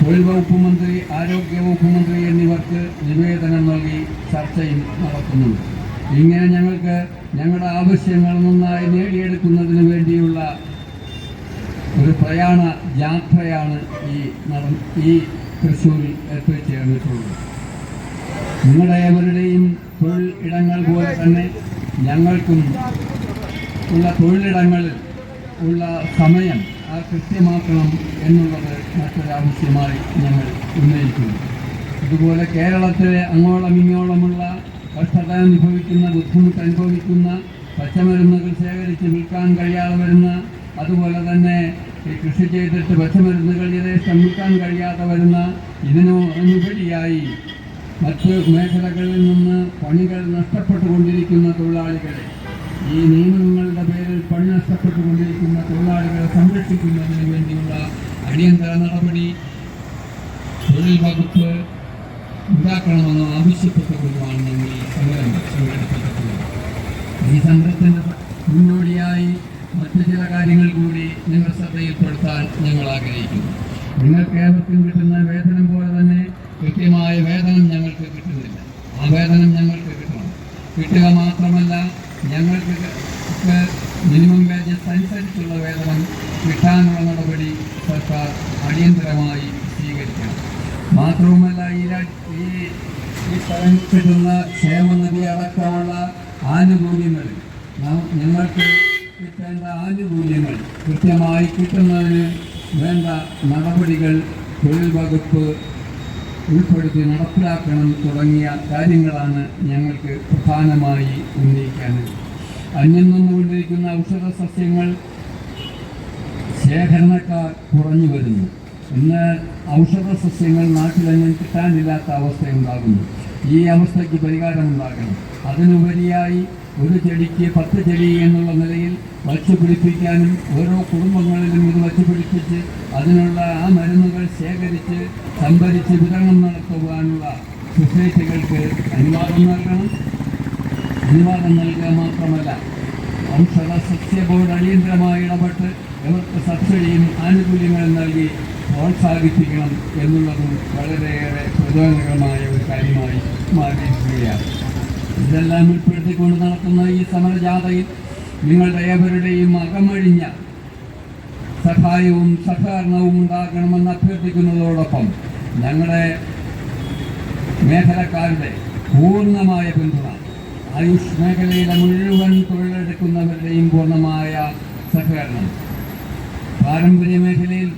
തൊഴിൽ വകുപ്പ് മന്ത്രി ആരോഗ്യ വകുപ്പ് മന്ത്രി എന്നിവർക്ക് നിവേദനം നൽകി ചർച്ചയും നടത്തുന്നുണ്ട് ഇങ്ങനെ ഞങ്ങൾക്ക് ഞങ്ങളുടെ ആവശ്യങ്ങൾ നന്നായി നേടിയെടുക്കുന്നതിന് വേണ്ടിയുള്ള ഒരു പ്രയാണ യാത്രയാണ് ഈ ഈ തൃശ്ശൂരിൽ എത്തിച്ചേർന്നിട്ടുള്ളത് നിങ്ങളുടെ ഏവരുടെയും തൊഴിൽ ഇടങ്ങൾ പോലെ തന്നെ ഞങ്ങൾക്കും ഉള്ള തൊഴിലിടങ്ങളിൽ ഉള്ള സമയം ആ കൃത്യമാക്കണം എന്നുള്ളത് മറ്റൊരാവശ്യമായി ഞങ്ങൾ ഉന്നയിക്കുന്നു. ഇതുപോലെ കേരളത്തിലെ അങ്ങോളം ഇങ്ങോളമുള്ള കർഷകർ അനുഭവിക്കുന്ന ബുദ്ധിമുട്ട് അനുഭവിക്കുന്ന പച്ചമരുന്നുകൾ ശേഖരിച്ച് വിൽക്കാൻ കഴിയാതെ വരുന്ന അതുപോലെ തന്നെ കൃഷി ചെയ്തിട്ട് പച്ചമരുന്നുകൾ യഥേഷ്ടം വിൽക്കാൻ കഴിയാതെ വരുന്ന ഇതിനു അനുപരിയായി മറ്റ് മേഖലകളിൽ നിന്ന് പണികൾ നഷ്ടപ്പെട്ടുകൊണ്ടിരിക്കുന്ന തൊഴിലാളികളെ. ഈ നിയമങ്ങളുടെ പേരിൽ പണി നഷ്ടപ്പെട്ടുകൊണ്ടിരിക്കുന്ന തൊഴിലാളികളെ സംരക്ഷിക്കുന്നതിന് വേണ്ടിയുള്ള അടിയന്തര നടപടി? തൊഴിൽ വകുപ്പ് ഉണ്ടാക്കണമെന്ന് ആവശ്യപ്പെട്ടുകൊണ്ടുമാണ് ഞങ്ങൾ ഈ സമരം സംഘടിപ്പിച്ചിട്ടുള്ളത്. ഈ സമരത്തിന് മുന്നോടിയായി മറ്റു ചില കാര്യങ്ങൾ കൂടി നിങ്ങൾ ശ്രദ്ധയിൽപ്പെടുത്താൻ ഞങ്ങൾ ആഗ്രഹിക്കുന്നു. നിങ്ങൾക്ക് ഏവർക്കും കിട്ടുന്ന വേതനം പോലെ തന്നെ കൃത്യമായ വേതനം ഞങ്ങൾക്ക് കിട്ടുന്നില്ല. ആ വേതനം ഞങ്ങൾക്ക് കിട്ടണം. കിട്ടുക മാത്രമല്ല ഞങ്ങൾക്ക് ക്ക് മിനിമം വേജസ് അനുസരിച്ചുള്ള വേതനം കിട്ടാനുള്ള നടപടി സർക്കാർ അടിയന്തരമായി സ്വീകരിക്കണം. മാത്രവുമല്ല ഈ ഈ കിട്ടുന്ന ക്ഷേമനിധി അടക്കമുള്ള ആനുകൂല്യങ്ങൾ ഞങ്ങൾക്ക് കിട്ടേണ്ട ആനുകൂല്യങ്ങൾ കൃത്യമായി കിട്ടുന്നതിന് വേണ്ട നടപടികൾ തൊഴിൽ വകുപ്പ് ഉൾപ്പെടുത്തി നടപ്പിലാക്കണം തുടങ്ങിയ കാര്യങ്ങളാണ് ഞങ്ങൾക്ക് പ്രധാനമായി ഉന്നയിക്കാനുള്ളത്. അന്യം നിന്നുകൊണ്ടിരിക്കുന്ന ഔഷധ സസ്യങ്ങൾ ശേഖരണക്കാർ കുറഞ്ഞു വരുന്നു. ഇന്ന് ഔഷധ സസ്യങ്ങൾ നാട്ടിലെങ്ങും കിട്ടാനില്ലാത്ത അവസ്ഥയുണ്ടാകുന്നു. ഈ അവസ്ഥയ്ക്ക് പരിഹാരമുണ്ടാകണം. അതിനുപരിയായി ഒരു ചെടിക്ക് പത്ത് ചെടി എന്നുള്ള നിലയിൽ വച്ചു പിടിപ്പിക്കാനും ഓരോ കുടുംബങ്ങളിലും ഇത് വച്ചു പിടിപ്പിച്ച് അതിനുള്ള ആ മരുന്നുകൾ ശേഖരിച്ച് സംഭരിച്ച് വിതരണം നടത്തുവാനുള്ള സൊസൈറ്റികൾക്ക് അനുവാദം നൽകണം. അനുവാദം നൽകുക മാത്രമല്ല ഔഷധ സസ്യ ബോർഡ് അടിയന്തരമായി ഇടപെട്ട് ഇവർക്ക് സബ്സിഡിയും ആനുകൂല്യങ്ങളും നൽകി പ്രോത്സാഹിപ്പിക്കണം എന്നുള്ളതും വളരെയേറെ പ്രചോദനകരമായ ഒരു കാര്യമായി മാറിയിരിക്കുകയാണ്. ഇതെല്ലാം ഉൾപ്പെടുത്തിക്കൊണ്ട് നടക്കുന്ന ഈ സമരജാഥയിൽ നിങ്ങളുടെ ഏവരുടെയും അകമഴിഞ്ഞ സഹായവും സഹകരണവും ഉണ്ടാകണമെന്ന് അഭ്യർത്ഥിക്കുന്നതോടൊപ്പം ഞങ്ങളുടെ മേഖലക്കാരുടെ പൂർണമായ പിന്തുണ ആയുഷ് മേഖലയിലെ മുഴുവൻ തൊഴിലെടുക്കുന്നവരുടെയും പൂർണമായ സഹകരണം. പാരമ്പര്യ മേഖലയിൽ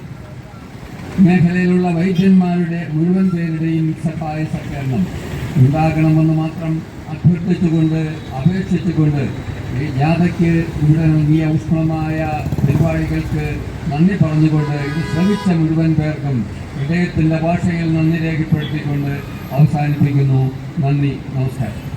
മേഖലയിലുള്ള വൈദ്യന്മാരുടെ മുഴുവൻ പേരുടെയും സഹായ സഹകരണം ഉണ്ടാകണമെന്ന് മാത്രം അഭ്യർത്ഥിച്ചുകൊണ്ട് അപേക്ഷിച്ചുകൊണ്ട് ഈ ജാഥയ്ക്ക് ഇവിടെ നൽകിയ ഊഷ്മളമായ പരിപാടികൾക്ക് നന്ദി പറഞ്ഞുകൊണ്ട് ഇത് ശ്രമിച്ച മുഴുവൻ പേർക്കും ഇദ്ദേഹത്തിന്റെ ഭാഷയിൽ നന്ദി രേഖപ്പെടുത്തിക്കൊണ്ട് അവസാനിപ്പിക്കുന്നു. നന്ദി നമസ്കാരം.